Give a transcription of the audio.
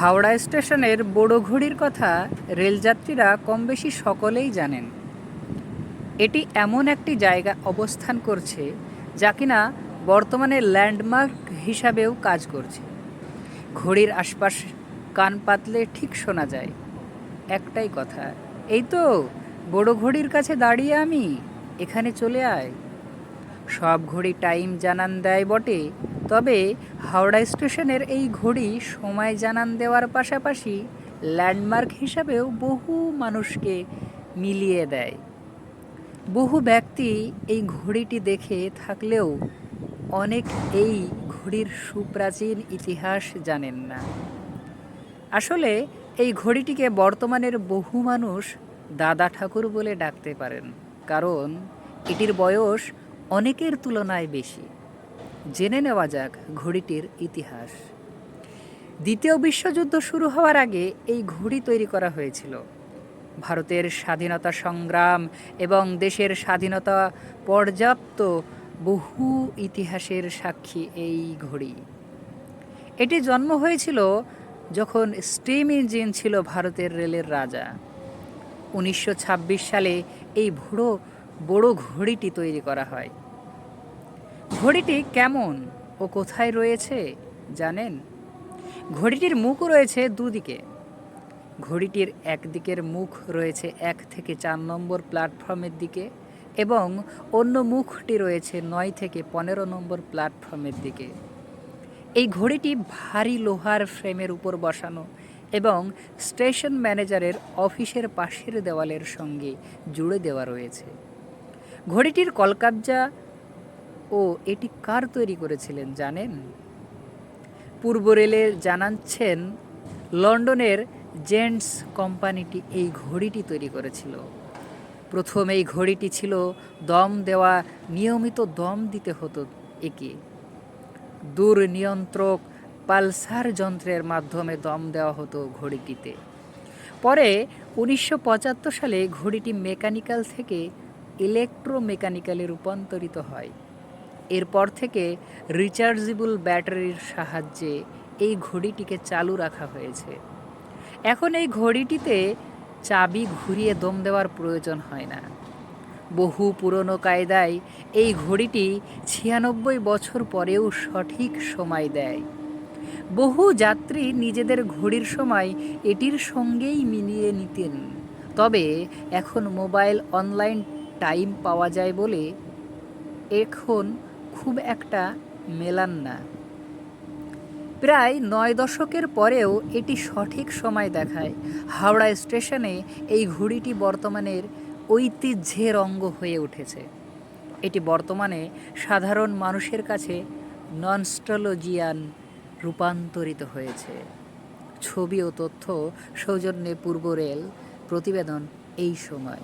হাওড়া স্টেশনের বড় ঘড়ির কথা রেলযাত্রীরা কম বেশি সকলেই জানেন। এটি এমন একটি জায়গা অবস্থান করছে যা কিনা বর্তমানে ল্যান্ডমার্ক হিসাবেও কাজ করছে। ঘড়ির আশপাশ কান পাতলে ঠিক শোনা যায়। একটাই কথা, এই তো বড় ঘড়ির কাছে দাঁড়িয়ে আমি, এখানে চলে আয়। সব ঘড়ি টাইম জানান দেয় বটে তবে হাওড়া স্টেশনের এই ঘড়ি সময় জানান দেওয়ার পাশাপাশি ল্যান্ডমার্ক হিসাবেও বহু মানুষকে মিলিয়ে দেয়। বহু ব্যক্তি এই ঘড়িটি দেখে থাকলেও অনেক এই ঘড়ির সুপ্রাচীন ইতিহাস জানেন না। আসলে এই ঘড়িটিকে বর্তমানের বহু মানুষ দাদা ঠাকুর বলে ডাকতে পারেন, কারণ এটির বয়স অনেকের তুলনায় বেশি। জেনে নেওয়া যাক ঘড়িটির ইতিহাস। দ্বিতীয় বিশ্বযুদ্ধ শুরু হওয়ার আগে এই ঘড়ি তৈরি করা হয়েছিল। ভারতের স্বাধীনতা সংগ্রাম এবং দেশের স্বাধীনতা পর্যাপ্ত বহু ইতিহাসের সাক্ষী এই ঘড়ি। এটি জন্ম হয়েছিল যখন স্টিম ইঞ্জিন ছিল ভারতের রেলের রাজা। উনিশশো ছাব্বিশ সালে এই ভুড়ো, বড় ঘড়িটি তৈরি করা হয়। ঘড়িটি কেমন ও কোথায় রয়েছে জানেন? ঘড়িটির মুখ রয়েছে দুদিকে। ঘড়িটির একদিকের মুখ রয়েছে এক থেকে চার নম্বর প্ল্যাটফর্মের দিকে এবং অন্য মুখটি রয়েছে নয় থেকে পনেরো নম্বর প্ল্যাটফর্মের দিকে। এই ঘড়িটি ভারী লোহার ফ্রেমের উপর বসানো এবং স্টেশন ম্যানেজারের অফিসের পাশের দেওয়ালের সঙ্গে জুড়ে দেওয়া রয়েছে। ঘড়িটির কলকাবজা ও এটি কার তৈরি করেছিলেন জানেন? পূর্ব রেলে জানাচ্ছেন, লন্ডনের জেন্টস কোম্পানিটি এই ঘড়িটি তৈরি করেছিল। প্রথম এই ঘড়িটি ছিল দম দেওয়া, নিয়মিত দম দিতে হতো একে। দূর নিয়ন্ত্রক পালসার যন্ত্রের মাধ্যমে দম দেওয়া হতো ঘড়িটিতে। পরে উনিশশো পঁচাত্তর সালে ঘড়িটি মেকানিক্যাল থেকে ইলেকট্রোমেকানিক্যালে রূপান্তরিত হয়। এরপর থেকে রিচার্জেবল ব্যাটারির সাহায্যে এই ঘড়িটিকে চালু রাখা হয়েছে। এখন এই ঘড়িটিতে চাবি ঘুরিয়ে দম দেওয়ার প্রয়োজন হয় না। বহু পুরনো কায়দায় এই ঘড়িটি ছিয়ানব্বই বছর পরেও সঠিক সময় দেয়। বহু যাত্রী নিজেদের ঘড়ির সময় এটির সঙ্গেই মিলিয়ে নিতেন। তবে এখন মোবাইল অনলাইন টাইম পাওয়া যায় বলে এখন খুব একটা মেলান না। প্রায় নয় দশকের পরেও এটি সঠিক সময় দেখায়। হাওড়া স্টেশনে এই ঘড়িটি বর্তমানের ঐতিহ্যের অঙ্গ হয়ে উঠেছে। এটি বর্তমানে সাধারণ মানুষের কাছে ননস্ট্রোলজিয়ান রূপান্তরিত হয়েছে। ছবি ও তথ্য সৌজন্যে পূর্ব রেল প্রতিবেদন এই সময়।